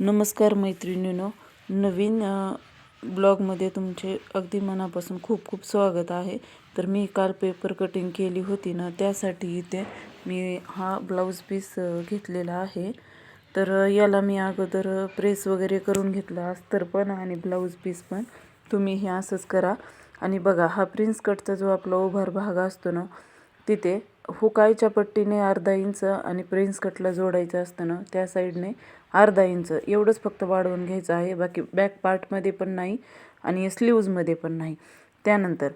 नमस्कार मैत्रिणीनो नवीन ब्लॉगमध्ये तुमचे अगदी मनापासून खूप खूप स्वागत आहे. तर मी काल पेपर कटिंग केली होती ना त्यासाठी इथे मी हा ब्लाऊज पीस घेतलेला आहे. तर याला मी अगोदर प्रेस वगैरे करून घेतला अस्तर पण आणि ब्लाऊज पीस पण. तुम्ही हे असंच करा. आणि बघा हा प्रिन्स कटचा जो आपला उभार भाग असतो ना तिथे हुकायच्या पट्टीने अर्धा इंच आणि प्रिन्स कटला जोडायचं असतं ना त्या साईडने अर्धा इंच एवढंच फक्त वाढवून घ्यायचं आहे. बाकी बॅक पार्टमध्ये पण नाही आणि स्लीव्जमध्ये पण नाही. त्यानंतर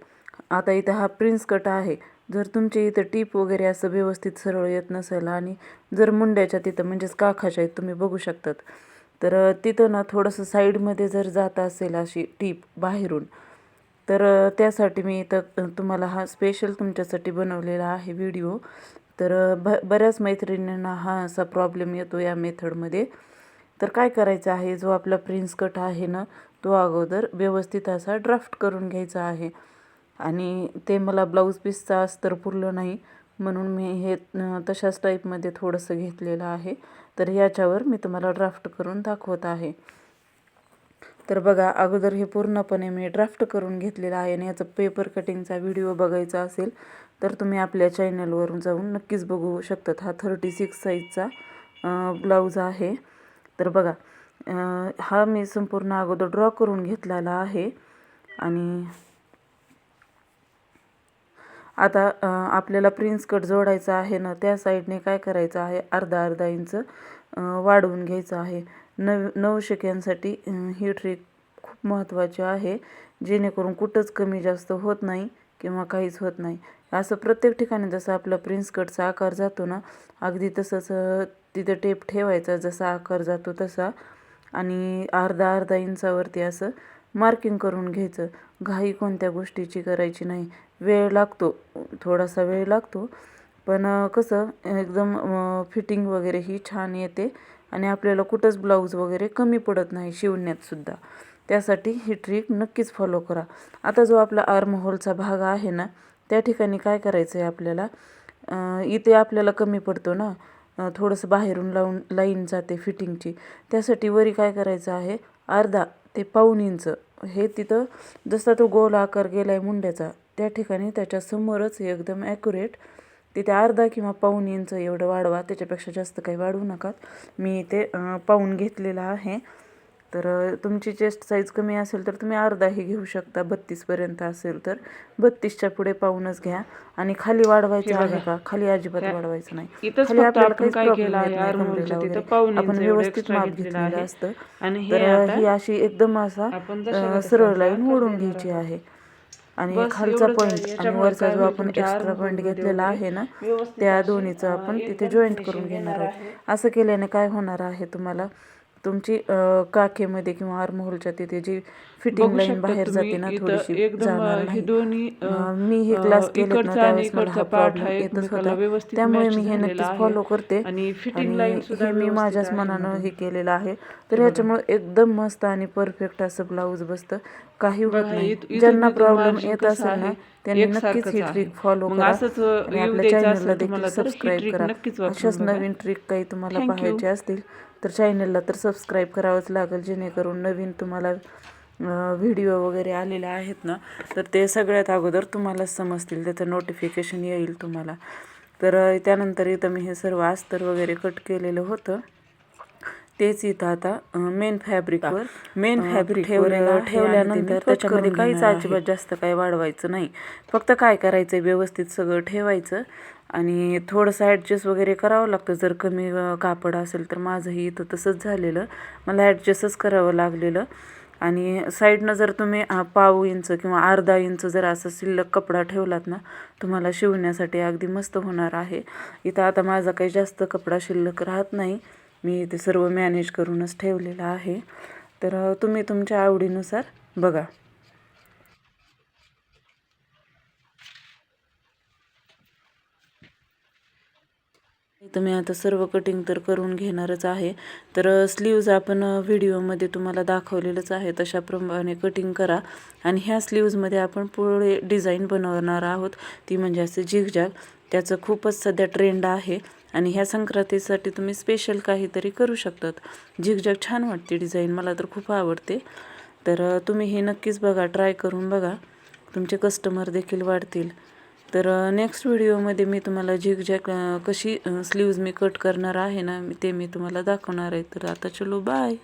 आता इथं हा प्रिन्स कट आहे. जर तुमचे इथं टीप वगैरे असं व्यवस्थित सरळ येत नसेल आणि जर मुंड्याच्या तिथं म्हणजेच काखाच्या आहेत तुम्ही बघू शकतात. तर तिथं ना थोडंसं साईडमध्ये जर जात असेल अशी टीप बाहेरून तर त्यासाठी मी इथं तुम्हाला हा स्पेशल तुमच्यासाठी बनवलेला आहे व्हिडिओ तर ब बऱ्याच मैत्रिणींना हा असा प्रॉब्लेम येतो या मेथडमध्ये तर काय करायचं आहे? जो आपला प्रिन्स कट आहे ना तो अगोदर व्यवस्थित असा ड्राफ्ट करून घ्यायचा आहे. आणि ते मला ब्लाऊज पीसचा अस्तर पुरलं नाही म्हणून मी हे तशाच टाईपमध्ये थोडंसं घेतलेलं आहे. तर याच्यावर मी तुम्हाला ड्राफ्ट करून दाखवत आहे. तर बघा अगोदर हे पूर्णपणे मी ड्राफ्ट करून घेतलेलं आहे आणि याचा पेपर कटिंगचा व्हिडिओ बघायचा असेल तर तुम्ही आपल्या चॅनलवरून जाऊन नक्कीच बघू शकतात. हा थर्टी सिक्स साईजचा ब्लाऊज आहे. तर बघा हा मी संपूर्ण अगोदर ड्रॉ करून घेतलेला आहे. आणि आता आपल्याला प्रिन्स कट जोडायचा आहे ना त्या साईडने काय करायचं आहे? अर्धा अर्धा इंच वाढवून घ्यायचं आहे. नव नवशिक्यांसाठी ही ट्रिक खूप महत्त्वाची आहे जेणेकरून कुठंच कमी जास्त होत नाही किंवा काहीच होत नाही. असं प्रत्येक ठिकाणी जसं आपला प्रिन्स कटचा आकार जातो ना अगदी तसंच तिथं टेप ठेवायचा जसा आकार जातो तसा आणि अर्धा अर्धा इंचावरती असं मार्किंग करून घ्यायचं. घाई कोणत्या गोष्टीची करायची नाही. वेळ लागतो थोडासा वेळ लागतो. पण कसं एकदम फिटिंग वगैरे ही छान येते. आणि आपल्याला कुठंच ब्लाऊज वगैरे कमी पडत नाही शिवण्यातसुद्धा त्यासाठी ही ट्रिक नक्कीच फॉलो करा. आता जो आपला आर्महोलचा भाग आहे ना त्या ठिकाणी काय करायचं आहे आपल्याला इथे आपल्याला कमी पडतो ना. थोडंसं बाहेरून लावून लाईन जाते फिटिंगची त्यासाठी वरी काय करायचं आहे? अर्धा ते पाऊन इंच. हे तिथं जसा तो गोल आकार गेला आहे मुंड्याचा त्या ठिकाणी त्याच्यासमोरच एकदम ॲक्युरेट तिथे अर्धा किंवा पाऊण इंच एवढं वाढवा त्याच्यापेक्षा जास्त काही वाढवू नका मी इथे अं, पाऊण घेतलेला आहे. तर तुमची चेस्ट साईज कमी असेल तर तुम्ही अर्धाही घेऊ शकता. बत्तीसपर्यंत असेल तर. बत्तीसच्या पुढे पाहूनच घ्या. आणि खाली वाढवायचं आहे का? खाली अजिबात वाढवायचं नाही. खाली आपल्याला आपण व्यवस्थित माप घेतलेलं. असतं. आणि हे तर ही अशी एकदम असा सरळ लाईन ओढून घ्यायची. आहे. आणि खालचा. पॉईंट आणि वरचा जो आपण एक्स्ट्रा पॉईंट घेतलेला आहे ना त्या दोन्हीचं आपण तिथे जॉईंट करून घेणार आहोत. असं केल्याने काय होणार आहे तुम्हाला? तुमची काखेमध्ये किंवा आर्महोलच्या तिथे जी फिटिंग लाईन बाहेर जाते ना थोडीशी जाणार नाही. मी हे क्लास ना त्यावेळेस मला हा प्रॉब्लेम येतच होता. व्यवस्थित त्यामुळे मी हे नक्कीच. फॉलो करते आणि हे मी माझ्याच मनानं मध्ये. हे केलेलं आहे. तर ह्याच्यामुळे एकदम मस्त आणि परफेक्ट असं ब्लाऊज बसतं. काही होत नाही. ज्यांना प्रॉब्लेम येत असेल ना त्यांनी नक्कीच ही. ट्रिक फॉलो करा आणि आपल्या चॅनलला देखील सबस्क्राईब करा अशाच. नवीन ट्रिक काही तुम्हाला. पाहायचे असतील तर चॅनलला तर सबस्क्राईब करावंच लागेल जेणेकरून नवीन तुम्हाला व्हिडिओ वगैरे आलेले आहेत ना तर ते सगळ्यात अगोदर तुम्हाला समजतील त्याचं नोटिफिकेशन येईल तुम्हाला तर त्यानंतर इथं मी हे सर्व अस्तर वगैरे कट केलेलं होतं तेच इथं आता मेन फॅब्रिकवर मेन फॅब्रिक ठेवल्यानंतर त्याच्यामध्ये काहीच अजिबात जास्त काही वाढवायचं नाही. फक्त काय करायचं व्यवस्थित सगळं ठेवायचं आणि थोडंसं ॲडजस्ट वगैरे करावं लागतं. जर कमी कापड असेल तर माझंही इथं तसंच झालेलं. मला ॲडजस्टच करावं लागलेलं. आणि साईडनं जर तुम्ही पाव इंच किंवा अर्धा इंच जर असं शिल्लक कपडा ठेवलात ना तुम्हाला शिवण्यासाठी अगदी मस्त होणार आहे. इथं आता माझा काही जास्त कपडा शिल्लक राहत नाही. मी ते सर्व मॅनेज करूनच ठेवलेलं आहे. तर तुम्ही तुमच्या आवडीनुसार बघा. इथं मी आता सर्व कटिंग तर करून घेणारच आहे. तर स्लीव्ज आपण व्हिडिओमध्ये तुम्हाला दाखवलेलंच आहे. तशाप्रमाणे कटिंग करा. आणि ह्या स्लीव्जमध्ये आपण पुढे डिझाईन बनवणार आहोत. ती म्हणजे असे झिगझॅग त्याचं खूपच सध्या ट्रेंड आहे. आणि ह्या संक्रांतीसाठी तुम्ही स्पेशल काहीतरी करू शकतात. झिगझॅग छान वाटते डिझाईन मला तर खूप आवडते. तर तुम्ही हे नक्कीच बघा ट्राय करून बघा. तुमचे कस्टमर देखील वाढतील. तर नेक्स्ट व्हिडिओमध्ये मी तुम्हाला झिगझॅग कशी स्लीव्ज मी कट करणार आहे ना ते मी तुम्हाला दाखवणार आहे. तर आता चलो बाय